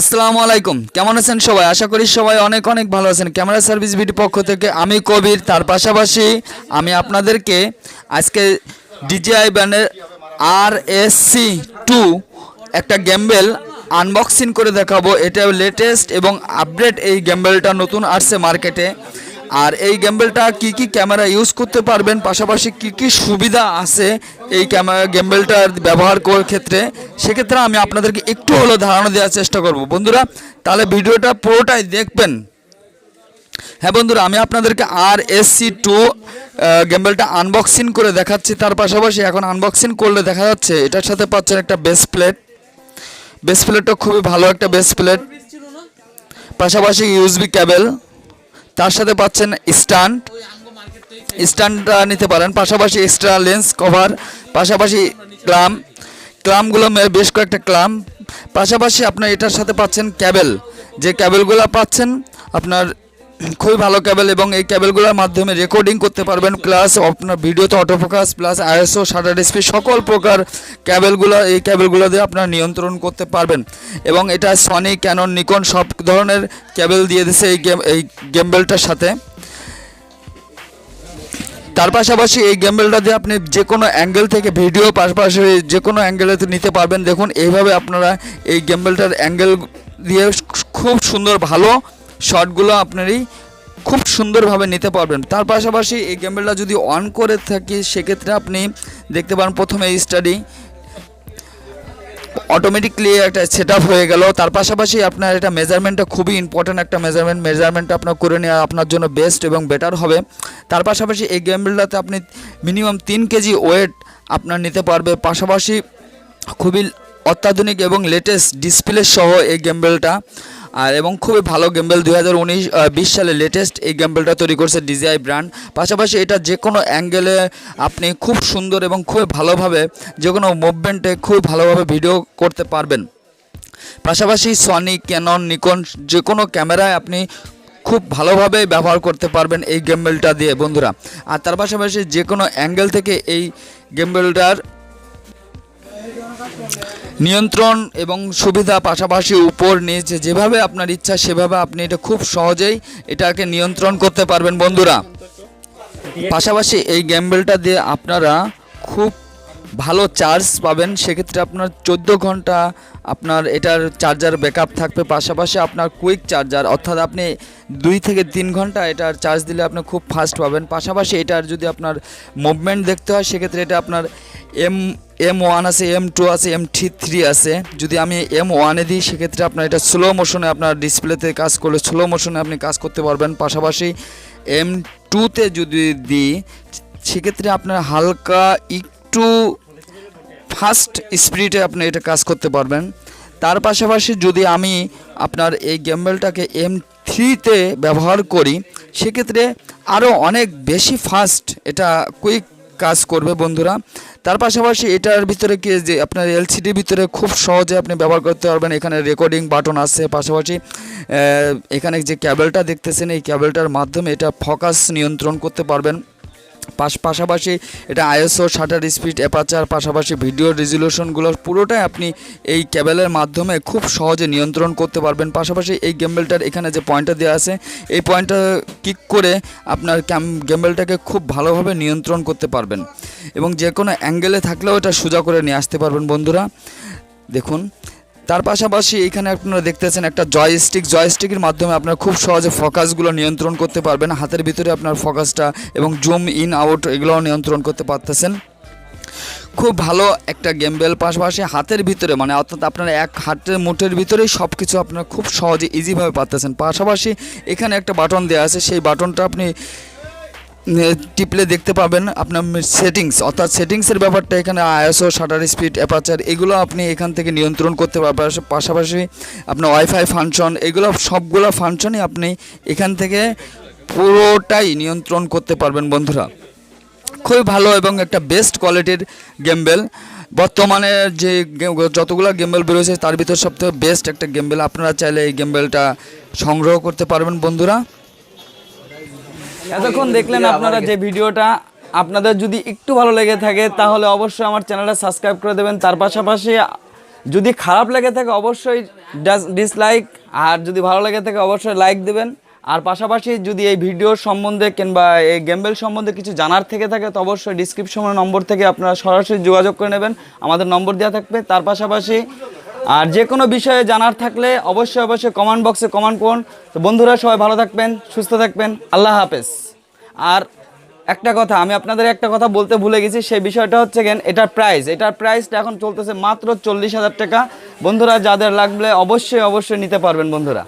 আসসালামু আলাইকুম। কেমন আছেন সবাই? আশা করি সবাই অনেক অনেক ভালো আছেন। ক্যামেরা সার্ভিস বিটি পক্ষ থেকে আমি কবির, তার পাশাপাশি আমি আপনাদেরকে আজকে ডিজিআই ব্র্যান্ডের আর এস সি টু একটা গ্যাম্বেল আনবক্সিং করে দেখাবো। এটা লেটেস্ট এবং আপডেট এই গ্যাম্বেলটা নতুন আসছে মার্কেটে। আর এই গ্যাম্বেলটা কি কি ক্যামেরা ইউজ করতে পারবেন? পাশাপাশি কি কি সুবিধা আছে এই ক্যামেরা গ্যাম্বেলটার ব্যবহার করার ক্ষেত্রে? সেক্ষেত্রে আমি আপনাদেরকে একটু হলেও ধারণা দেওয়ার চেষ্টা করব। বন্ধুরা, তাহলে ভিডিওটা পুরোটাই দেখবেন। হ্যাঁ বন্ধুরা, আমি আপনাদেরকে আর এস সি টু গ্যাম্বেলটা আনবক্সিং করে দেখাচ্ছি। তার পাশাপাশি এখন আনবক্সিং করলে দেখা যাচ্ছে এটার সাথে পাচ্ছেন একটা বেস প্লেট বেস প্লেটটা খুবই ভালো একটা বেস প্লেট পাশাপাশি ইউএসবি কেবল তার সাথে পাচ্ছেন স্ট্যান্ড। স্ট্যান্ডটা নিতে পারেন। পাশাপাশি এক্সট্রা লেন্স কভার পাশাপাশি ক্লাম ক্লামগুলো বেশ কয়েকটা ক্লাম পাশাপাশি আপনার এটার সাথে পাচ্ছেন ক্যাবেল যে ক্যাবেলগুলো পাচ্ছেন, আপনার খুবই ভালো ক্যাবেল এবং এই ক্যাবেলগুলোর মাধ্যমে রেকর্ডিং করতে পারবেন প্লাস আপনার ভিডিওতে autofocus plus ISO shutter speed সকল প্রকার ক্যাবেলগুলো এই ক্যাবেলগুলো দিয়ে আপনার নিয়ন্ত্রণ করতে পারবেন। এবং এটা সনি ক্যানন নিকন সব ধরনের ক্যাবেল দিয়ে দিছে এই গেম এই গেমবেলটার সাথে। তার পাশাপাশি এই গেমবেলটা দিয়ে আপনি যে কোনো অ্যাঙ্গেল থেকে ভিডিও পাশাপাশি যে কোনো অ্যাঙ্গেলে নিতে পারবেন। দেখুন, এইভাবে আপনারা এই গেমবেলটার অ্যাঙ্গেল দিয়ে খুব সুন্দর, ভালো শটগুলো আপনারই খুব সুন্দরভাবে নিতে পারবেন। তার পাশাপাশি এই গেমবেলটা যদি অন করে থাকি, সেক্ষেত্রে আপনি দেখতে পারেন প্রথমে স্টাডি অটোমেটিকলি একটা সেট হয়ে গেল। তার পাশাপাশি আপনার এটা মেজারমেন্টটা খুবই ইম্পর্ট্যান্ট একটা মেজারমেন্ট মেজারমেন্টটা আপনার করে নেওয়া আপনার জন্য বেস্ট এবং বেটার হবে। তার পাশাপাশি এই গেমবেলটাতে আপনি মিনিমাম তিন কেজি ওয়েট আপনার নিতে পারবে। পাশাপাশি খুবই অত্যাধুনিক এবং লেটেস্ট ডিসপ্লে সহ এই গেমবেলটা আর এবং খুবই ভালো গেমবেল দুই হাজার উনিশ বিশ সালে লেটেস্ট এই গেমবেলটা তৈরি করছে ডিজিআই ব্র্যান্ড পাশাপাশি এটা যে কোনো অ্যাঙ্গেলে আপনি খুব সুন্দর এবং খুবই ভালোভাবে যে কোনো মুভমেন্টে খুব ভালোভাবে ভিডিও করতে পারবেন। পাশাপাশি সনি ক্যানন নিকন যে কোনো ক্যামেরায় আপনি খুব ভালোভাবে ব্যবহার করতে পারবেন এই গেমবেলটা দিয়ে বন্ধুরা। আর তার পাশাপাশি যে কোনো অ্যাঙ্গেল থেকে এই গেমবেলটার নিয়ন্ত্রণ এবং সুবিধা পাশাপাশি উপর নিচ, যেভাবে আপনার ইচ্ছা সেভাবে আপনি এটা খুব সহজেই এটাকে নিয়ন্ত্রণ করতে পারবেন বন্ধুরা। পাশাপাশি এই গ্যাম্বেলটা দিয়ে আপনারা খুব ভালো চার্জ পাবেন। সেক্ষেত্রে আপনার চোদ্দ ঘণ্টা আপনার এটার চার্জার ব্যাকআপ থাকবে, পাশাপাশি আপনার কুইক চার্জার অর্থাৎ আপনি দুই থেকে তিন ঘণ্টা এটার চার্জ দিলে আপনি খুব ফাস্ট পাবেন। পাশাপাশি এটার যদি আপনার মুভমেন্ট দেখতে হয়, সেক্ষেত্রে এটা আপনার এম এম ওয়ান আছে এম টু আছে এম থ্রি থ্রি আছে। যদি আমি এম ওয়ানে দিই, সেক্ষেত্রে আপনার এটা স্লো মোশনে আপনার ডিসপ্লেতে কাজ করলে স্লো মোশনে আপনি কাজ করতে পারবেন। পাশাপাশি এম টুতে যদি দিই, সেক্ষেত্রে আপনার হালকা একটু ফাস্ট স্পিডে আপনি এটা কাজ করতে পারবেন। তার পাশাপাশি যদি আমি আপনার এই গেমবেলটাকে এম থ্রিতে ব্যবহার করি, সেক্ষেত্রে আরও অনেক বেশি ফাস্ট এটা কুইক কাজ করবে বন্ধুরা। তার পাশাপাশি এটার ভিতরে কি যে আপনার এলসিডির ভিতরে খুব সহজে আপনি ব্যবহার করতে পারবেন। এখানে রেকর্ডিং বাটন আছে, পাশাপাশি এখানে যে ক্যাবেলটা দেখতেছেন, এই ক্যাবেলটার মাধ্যমে এটা ফোকাস নিয়ন্ত্রণ করতে পারবেন। পাশ পাশাপাশি এটা আইএসও শাটার স্পিড অ্যাপাচার পাশাপাশি ভিডিও রেজুলেশনগুলো পুরোটাই আপনি এই ক্যাবেলের মাধ্যমে খুব সহজে নিয়ন্ত্রণ করতে পারবেন। পাশাপাশি এই গেমবেলটার এখানে যে পয়েন্টটা দেওয়া আছে, এই পয়েন্টটা ক্লিক করে আপনার গেমবেলটাকে খুব ভালোভাবে নিয়ন্ত্রণ করতে পারবেন। এবং যে কোনো অ্যাঙ্গেলে থাকলেও এটা সোজা করে নিয়ে আসতে পারবেন বন্ধুরা। দেখুন তার পাশাপাশি এখানে আপনারা দেখতেছেন একটা জয়স্টিক জয়স্টিকের মাধ্যমে আপনারা খুব সহজে ফোকাসগুলো নিয়ন্ত্রণ করতে পারবেন। হাতের ভিতরে আপনার ফোকাসটা এবং জুম ইন আউট এগুলোও নিয়ন্ত্রণ করতে পারতেছেন। খুব ভালো একটা গেমবেল পাশাপাশি হাতের ভিতরে মানে অর্থাৎ আপনার এক হাতের মুঠের ভিতরেই সব কিছু আপনারা খুব সহজে ইজিভাবে পারতেছেন। পাশাপাশি এখানে একটা বাটন দেওয়া আছে। সেই বাটনটা আপনি টিপলে দেখতে পাবেন আপনার সেটিংস অর্থাৎ সেটিংসের ব্যাপারটা এখানে আইএসও শাটার স্পিড অ্যাপাচার এগুলো আপনি এখান থেকে নিয়ন্ত্রণ করতে পারবেন পাশাপাশি আপনার ওয়াইফাই ফাংশন এগুলো সবগুলো ফাংশনই আপনি এখান থেকে পুরোটাই নিয়ন্ত্রণ করতে পারবেন বন্ধুরা। খুবই ভালো এবং একটা বেস্ট কোয়ালিটির গেমবেল বর্তমানে যে যতগুলো গেমবেল বেরোয়েছে, তার ভিতর সবথেকে বেস্ট একটা গেমবেল আপনারা চাইলে এই গেমবেলটা সংগ্রহ করতে পারবেন বন্ধুরা। এতক্ষণ দেখলেন আপনারা যে ভিডিওটা আপনাদের যদি একটু ভালো লেগে থাকে তাহলে অবশ্যই আমার চ্যানেলটা সাবস্ক্রাইব করে দেবেন। তার পাশাপাশি যদি খারাপ লেগে থাকে অবশ্যই ডিসলাইক আর যদি ভালো লেগে থাকে অবশ্যই লাইক দেবেন। আর পাশাপাশি যদি এই ভিডিওর সম্বন্ধে কিংবা এই গেমবেল সম্বন্ধে কিছু জানার থেকে থাকে তো অবশ্যই ডিসক্রিপশনের নম্বর থেকে আপনারা সরাসরি যোগাযোগ করে নেবেন। আমাদের নম্বর দেওয়া থাকবে। তার পাশাপাশি আর যে কোনো বিষয়ে জানার থাকলে অবশ্যই অবশ্যই কমেন্ট বক্সে কমেন্ট করুন। তো বন্ধুরা, সবাই ভালো থাকবেন, সুস্থ থাকবেন। আল্লাহ হাফেজ। আর একটা কথা, আমি আপনাদের একটা কথা বলতে ভুলে গেছি, সেই বিষয়টা হচ্ছে কেন এটার প্রাইস এটার প্রাইসটা এখন চলতেছে মাত্র চল্লিশ হাজার টাকা। বন্ধুরা, যাদের লাগবে অবশ্যই অবশ্যই নিতে পারবেন, বন্ধুরা।